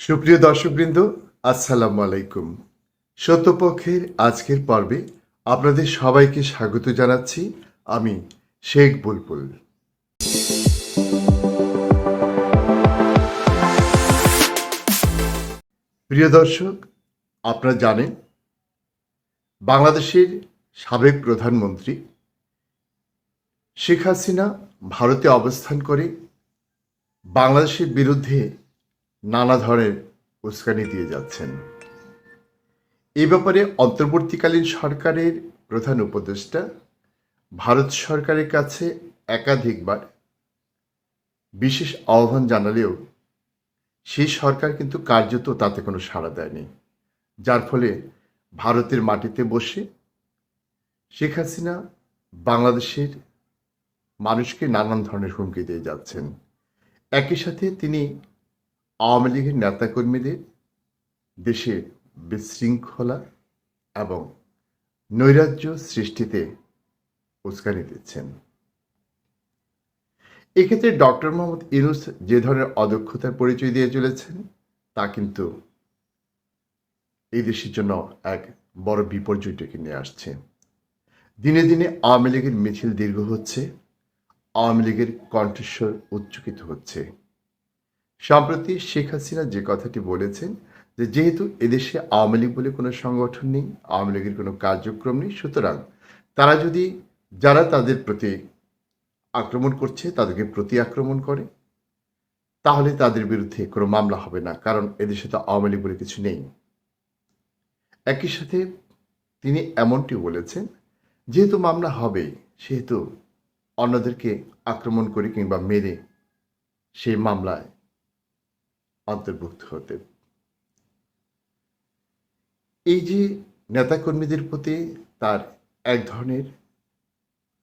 সুপ্রিয় দর্শকবৃন্দ, আসসালামু আলাইকুম। সত্যপক্ষের আজকের পর্বে আপনাদের সবাইকে স্বাগত জানাচ্ছি আমি শেখ বুলবুল। প্রিয় দর্শক আপনারা জানেন, বাংলাদেশের সাবেক প্রধানমন্ত্রী শেখ হাসিনা ভারতে অবস্থান করে বাংলাদেশের বিরুদ্ধে নানা ধরনের উস্কানি দিয়ে যাচ্ছেন। এ ব্যাপারে অন্তর্বর্তীকালীন সরকারের প্রধান উপদেষ্টা ভারত সরকারের কাছে একাধিকবার বিশেষ আহ্বান জানালেও সেই সরকার কিন্তু কার্যত তাতে কোনো সাড়া দেয়নি। যার ফলে ভারতের মাটিতে বসে শেখ হাসিনা বাংলাদেশের মানুষকে নানান ধরনের হুমকি দিয়ে যাচ্ছেন। একই সাথে তিনি আওয়ামী লীগের নেতাকর্মীদের দেশে বিশৃঙ্খলা এবং নৈরাজ্য সৃষ্টিতে উস্কানি দিচ্ছেন। এক্ষেত্রে ডক্টর মোহাম্মদ ইউনুস যে ধরনের অদক্ষতার পরিচয় দিয়ে চলেছেন, তা কিন্তু এই দেশের জন্য এক বড় বিপর্যয় ডেকে নিয়ে আসছে। দিনে দিনে আওয়ামী লীগের মিছিল দীর্ঘ হচ্ছে, আওয়ামী লীগের কণ্ঠস্বর উচ্চকিত হচ্ছে। সম্প্রতি শেখ হাসিনা যে কথাটি বলেছেন যে যেহেতু এদেশে আওয়ামী লীগ বলে কোনো সংগঠন নেই, আওয়ামী লীগের কোনো কার্যক্রম নেই, সুতরাং তারা যদি, যারা তাদের প্রতি আক্রমণ করছে, তাদেরকে প্রতি আক্রমণ করে, তাহলে তাদের বিরুদ্ধে কোনো মামলা হবে না, কারণ এদেশে তো আওয়ামী লীগ বলে কিছু নেই। একই সাথে তিনি এমনটি বলেছেন, যেহেতু মামলা হবে, সেহেতু অন্যদেরকে আক্রমণ করে কিংবা মেরে সেই মামলায় অন্তর্ভুক্ত হতে। এই যে নেতাকর্মীদের প্রতি তার এক ধরনের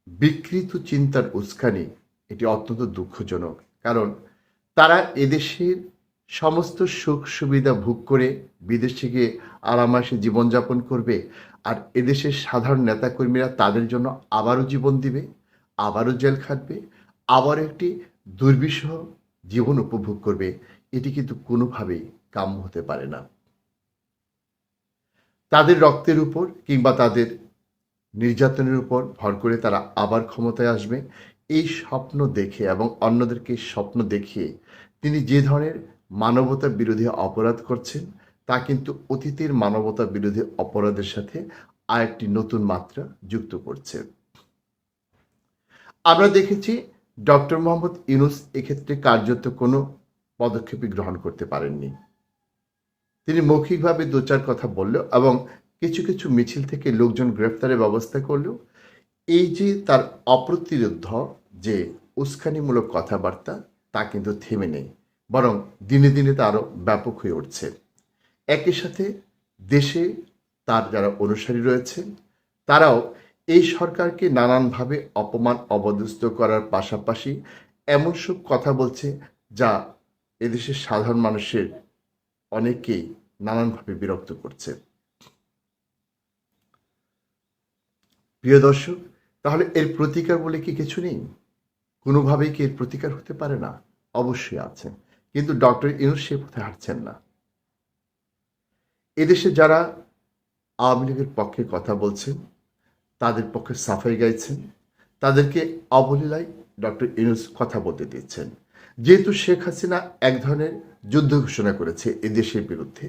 বিকৃত চিন্তার উস্কানি, এটি অত্যন্ত দুঃখজনক। কারণ তারা এদেশের সমস্ত সুখ সুবিধা ভোগ করে বিদেশে গিয়ে আরামাসে জীবনযাপন করবে। আর এদেশের সাধারণ নেতাকর্মীরা তাদের জন্য আবারও জীবন দিবে, আবারও জেল খাটবে, আবার একটি দুর্বিষহ জীবন উপভোগ করবে। এটি কিন্তু কোনোভাবেই কাম্য হতে পারে না। তাদের রক্তের উপর কিংবা তাদের নির্যাতনের উপর ভর করে তারা আবার ক্ষমতায় আসবে। এই স্বপ্ন দেখে এবং অন্যদেরকে স্বপ্ন দেখিয়ে তিনি যে ধরনের মানবতা বিরোধী অপরাধ করছেন, তা কিন্তু অতীতের মানবতা বিরোধী অপরাধের সাথে আরেকটি নতুন মাত্রা যুক্ত করছে। আমরা দেখেছি ডক্টর মোহাম্মদ ইউনুস এক্ষেত্রে কার্যত কোনো পদক্ষেপই গ্রহণ করতে পারেননি। তিনি মৌখিকভাবে দু চার কথা বললেও এবং কিছু কিছু মিছিল থেকে লোকজন গ্রেফতারের ব্যবস্থা করলেও এই যে তার অপ্রতিরোধ যে উস্কানিমূলক কথাবার্তা, তা কিন্তু থেমে নেই। বরং দিনে দিনে তা আরও ব্যাপক হয়ে উঠছে। একই সাথে দেশে তার যারা অনুসারী রয়েছেন তারাও এই সরকারকে নানানভাবে অপমান অবদস্ত করার পাশাপাশি এমন সব কথা বলছে যা এদেশের সাধারণ মানুষের অনেকেই নানানভাবে বিরক্ত করছে। প্রিয় দর্শক, তাহলে এর প্রতিকার বলে কি কিছু নেই? কোনোভাবেই কি এর প্রতিকার হতে পারে না? অবশ্যই আছে। কিন্তু ডক্টর ইনুস সে পথে হাঁটছেন না। এদেশে যারা আওয়ামী লীগের পক্ষে কথা বলছেন, তাদের পক্ষে সাফাই গাইছেন, তাদেরকে অবলীলায় ডক্টর ইনুস কথা বলতে দিচ্ছেন। যেহেতু শেখ হাসিনা এক ধরনের যুদ্ধ ঘোষণা করেছে এদেশের বিরুদ্ধে।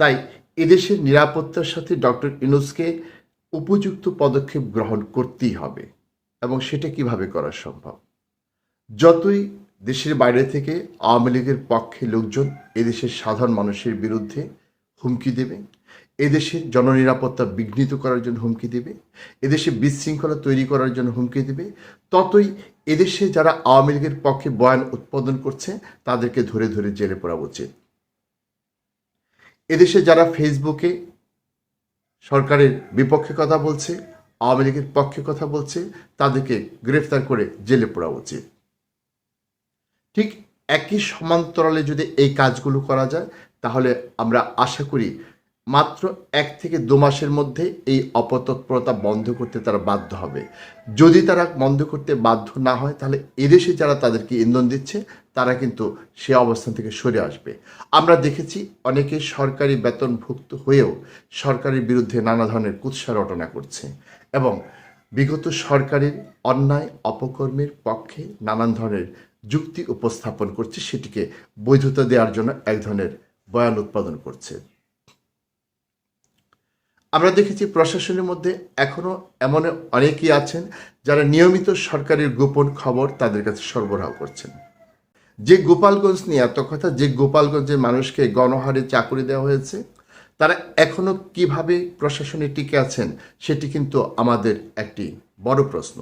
তাই এদেশের নিরাপত্তার সাথে ডক্টর ইনুসকে উপযুক্ত পদক্ষেপ গ্রহণ করতেই হবে এবং সেটা কীভাবে করা সম্ভব? যতই দেশের বাইরে থেকে আওয়ামী লীগের পক্ষে লোকজন এদেশের সাধারণ মানুষের বিরুদ্ধে হুমকি দেবে, এদেশের জননিরাপত্তা বিঘ্নিত করার জন্য হুমকি দেবে, এদেশে বিশৃঙ্খলা তৈরি করার জন্য হুমকি দেবে, ততই এদেশে যারা আওয়ামী লীগের পক্ষে বয়ান উৎপাদন করছে, তাদেরকে ধরে ধরে জেলে পড়া উচিত। এদেশে যারা ফেসবুকে সরকারের বিপক্ষে কথা বলছে, আওয়ামী লীগের পক্ষে কথা বলছে, তাদেরকে গ্রেফতার করে জেলে পড়া উচিত। ঠিক একই সমান্তরালে যদি এই কাজগুলো করা যায়, তাহলে আমরা আশা করি মাত্র এক থেকে দু মাসের মধ্যে এই অপতৎপরতা বন্ধ করতে তারা বাধ্য হবে। যদি তারা বন্ধ করতে বাধ্য না হয়, তাহলে এদেশে যারা তাদেরকে ইন্ধন দিচ্ছে, তারা কিন্তু সে অবস্থান থেকে সরে আসবে। আমরা দেখেছি অনেকে সরকারি বেতনভুক্ত হয়েও সরকারের বিরুদ্ধে নানা ধরনের কুৎসা রটনা করছে এবং বিগত সরকারের অন্যায়, অপকর্মের পক্ষে নানান ধরনের যুক্তি উপস্থাপন করছে, সেটিকে বৈধতা দেওয়ার জন্য এক ধরনের বয়ান উৎপাদন করছে। আমরা দেখেছি প্রশাসনের মধ্যে এখনও এমন অনেকেই আছেন যারা নিয়মিত সরকারের গোপন খবর তাদের কাছে সরবরাহ করছেন। যে গোপালগঞ্জ নিয়ে এত কথা, যে গোপালগঞ্জের মানুষকে গণহারে চাকরি দেওয়া হয়েছে, তারা এখনও কীভাবে প্রশাসনে টিকে আছেন, সেটি কিন্তু আমাদের একটি বড় প্রশ্ন।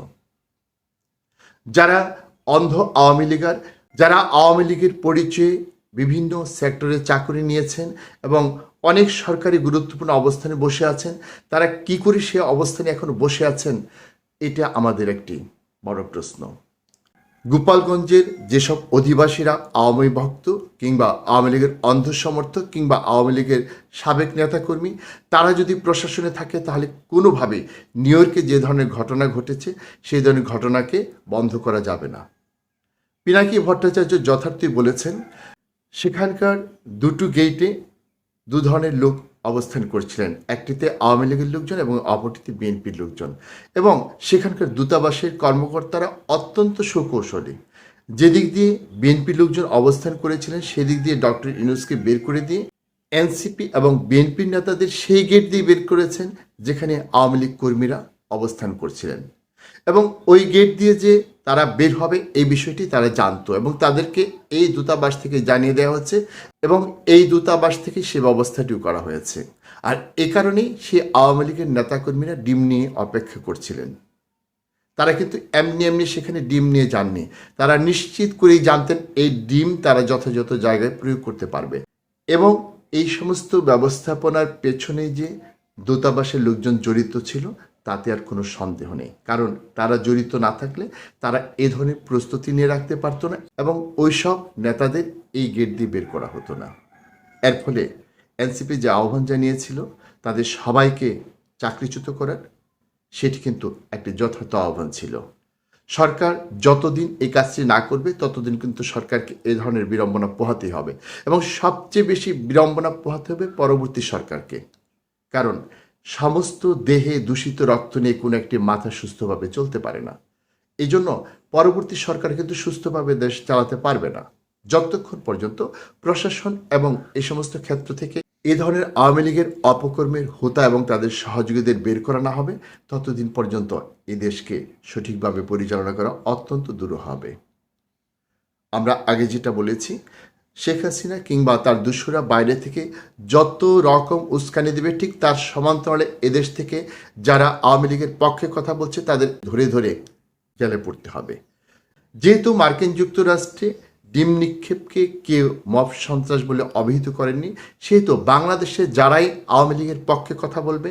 যারা অন্ধ আওয়ামী লীগার, যারা আওয়ামী লীগের পরিচয়ে বিভিন্ন সেক্টরে চাকরি নিয়েছেন এবং অনেক সরকারি গুরুত্বপূর্ণ অবস্থানে বসে আছেন, তারা কি করে সে অবস্থানে এখন বসে আছেন, এটা আমাদের একটি বড় প্রশ্ন। গোপালগঞ্জের যেসব অধিবাসীরা আওয়ামী ভক্ত কিংবা আওয়ামী লীগের অন্ধ সমর্থক কিংবা আওয়ামী লীগের সাবেক নেতাকর্মী, তারা যদি প্রশাসনে থাকে তাহলে কোনোভাবেই নিউ ইয়র্কে যে ধরনের ঘটনা ঘটেছে সেই ধরনের ঘটনাকে বন্ধ করা যাবে না। পিনাকি ভট্টাচার্য যথার্থই বলেছেন, সেখানকার দুটো গেইটে দু ধরনের লোক অবস্থান করছিলেন। একটিতে আওয়ামী লীগের লোকজন এবং অপরটিতে বিএনপির লোকজন। এবং সেখানকার দূতাবাসের কর্মকর্তারা অত্যন্ত সুকৌশলী। যেদিক দিয়ে বিএনপির লোকজন অবস্থান করেছিলেন, সেদিক দিয়ে ডক্টর ইনুসকে বের করে দিয়ে এনসিপি এবং বিএনপির নেতাদের সেই গেট দিয়ে বের করেছেন, যেখানে আওয়ামী লীগ কর্মীরা অবস্থান করছিলেন। এবং ওই গেট দিয়ে যে তারা বের হবে, এই বিষয়টি তারা জানতো এবং তাদেরকে এই দূতাবাস থেকে জানিয়ে দেওয়া হচ্ছে এবং এই দূতাবাস থেকে সে ব্যবস্থাটিও করা হয়েছে। আর এ কারণেই সে আওয়ামী লীগের নেতাকর্মীরা ডিম নিয়ে অপেক্ষা করছিলেন। তারা কিন্তু এমনি এমনি সেখানে ডিম নিয়ে যাননি। তারা নিশ্চিত করেই জানতেন এই ডিম তারা যথাযথ জায়গায় প্রয়োগ করতে পারবে। এবং এই সমস্ত ব্যবস্থাপনার পেছনে যে দূতাবাসের লোকজন জড়িত ছিল তাতে আর কোনো সন্দেহ নেই। কারণ তারা জড়িত না থাকলে তারা এ ধরনের প্রস্তুতি নিয়ে রাখতে পারতো না এবং ওইসব নেতাদের এই গেট দিয়ে বের করা হতো না। এর ফলে এনসিপি যে আহ্বান জানিয়েছিল, তাদের সবাইকে চাকরিচ্যুত করার, সেটি কিন্তু একটি যথার্থ আহ্বান ছিল। সরকার যতদিন এই কাজটি না করবে, ততদিন কিন্তু সরকারকে এ ধরনের বিড়ম্বনা পোহাতে হবে এবং সবচেয়ে বেশি বিড়ম্বনা পোহাতে হবে পরবর্তী সরকারকে। কারণ সমস্ত দেহে দূষিত রক্ত নিয়ে কোনো একটি মাথা সুস্থভাবে চলতে পারে না। এই জন্য পরবর্তী সরকার কিন্তু সুস্থভাবে দেশ চালাতে পারবে না। যতক্ষণ পর্যন্ত প্রশাসন এবং এই সমস্ত ক্ষেত্র থেকে এ ধরনের আওয়ামী লীগের অপকর্মের হোতা এবং তাদের সহযোগীদের বের করা না হবে, ততদিন পর্যন্ত এই দেশকে সঠিকভাবে পরিচালনা করা অত্যন্ত দূর হবে। আমরা আগে যেটা বলেছি শেখ হাসিনা কিংবা তার দুশোরা বাইরে থেকে যত রকম উস্কানি দেবে, ঠিক তার সমান্তরালে এদেশ থেকে যারা আওয়ামী লীগের পক্ষে কথা বলছে তাদের ধরে ধরে জেলে পড়তে হবে। যেহেতু মার্কিন যুক্তরাষ্ট্রে ডিম নিক্ষেপকে কেউ মব সন্ত্রাস বলে অভিহিত করেননি, সেহেতু বাংলাদেশে যারাই আওয়ামী লীগের পক্ষে কথা বলবে,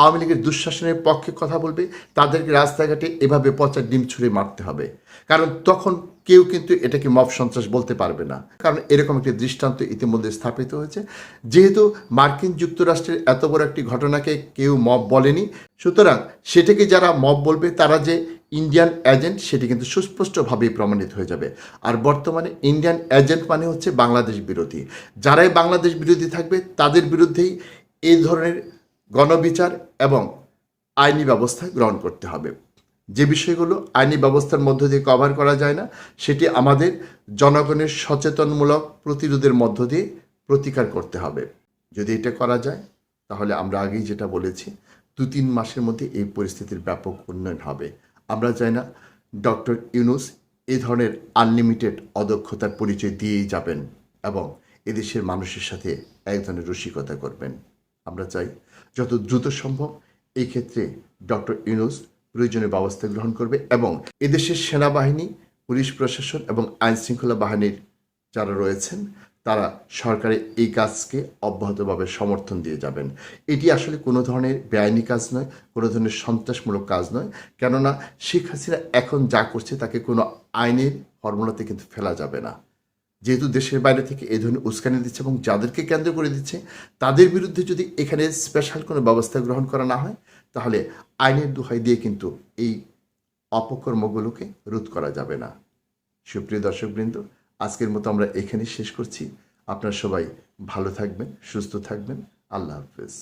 আওয়ামী লীগের দুঃশাসনের পক্ষে কথা বলবে, তাদেরকে রাস্তাঘাটে এভাবে পচা ডিম ছুঁড়ে মারতে হবে। কারণ তখন কেউ কিন্তু এটাকে মব সন্ত্রাস বলতে পারবে না। কারণ এরকম একটি দৃষ্টান্ত ইতিমধ্যে স্থাপিত হয়েছে। যেহেতু মার্কিন যুক্তরাষ্ট্রের এত বড় একটি ঘটনাকে কেউ মব বলেনি, সুতরাং সেটাকে যারা মব বলবে, তারা যে ইন্ডিয়ান এজেন্ট, সেটি কিন্তু সুস্পষ্টভাবেই প্রমাণিত হয়ে যাবে। আর বর্তমানে ইন্ডিয়ান এজেন্ট মানে হচ্ছে বাংলাদেশ বিরোধী। যারাই বাংলাদেশ বিরোধী থাকবে, তাদের বিরুদ্ধেই এই ধরনের গণবিচার এবং আইনি ব্যবস্থা গ্রহণ করতে হবে। যে বিষয়গুলো আইনি ব্যবস্থার মধ্য দিয়ে কভার করা যায় না, সেটি আমাদের জনগণের সচেতনমূলক প্রতিরোধের মধ্য দিয়ে প্রতিকার করতে হবে। যদি এটা করা যায়, তাহলে আমরা আগেই যেটা বলেছি দু তিন মাসের মধ্যে এই পরিস্থিতির ব্যাপক উন্নয়ন হবে। আমরা চাই না ডক্টর ইউনুস এই ধরনের আনলিমিটেড অদক্ষতার পরিচয় দিয়েই যাবেন এবং এদেশের মানুষের সাথে এক ধরনের রসিকতা করবেন। আমরা চাই যত দ্রুত সম্ভব এই ক্ষেত্রে ডক্টর ইউনুস প্রয়োজনীয় ব্যবস্থা গ্রহণ করবে এবং এদেশের সেনাবাহিনী, পুলিশ প্রশাসন এবং আইন শৃঙ্খলা বাহিনীর যারা রয়েছেন, তারা সরকারের এই কাজকে অব্যাহতভাবে সমর্থন দিয়ে যাবেন। এটি আসলে কোনো ধরনের বেআইনি কাজ নয়, কোনো ধরনের সন্ত্রাসমূলক কাজ নয়। কেননা শেখ হাসিনা এখন যা করছে তাকে কোনো আইনের ফর্মুলাতে কিন্তু ফেলা যাবে না। যেহেতু দেশের বাইরে থেকে এই ধরনের উস্কানি দিচ্ছে এবং যাদেরকে কেন্দ্র করে দিচ্ছে, তাদের বিরুদ্ধে যদি এখানে স্পেশাল কোনো ব্যবস্থা গ্রহণ করা না হয় তাহলে আইনের দোহাই দিয়ে কিন্তু এই অপকর্মগুলোকে রোধ করা যাবে না। সুপ্রিয় দর্শকবৃন্দ, আজকের মতো আমরা এখানেই শেষ করছি। আপনারা সবাই ভালো থাকবেন, সুস্থ থাকবেন। আল্লাহ হাফেজ।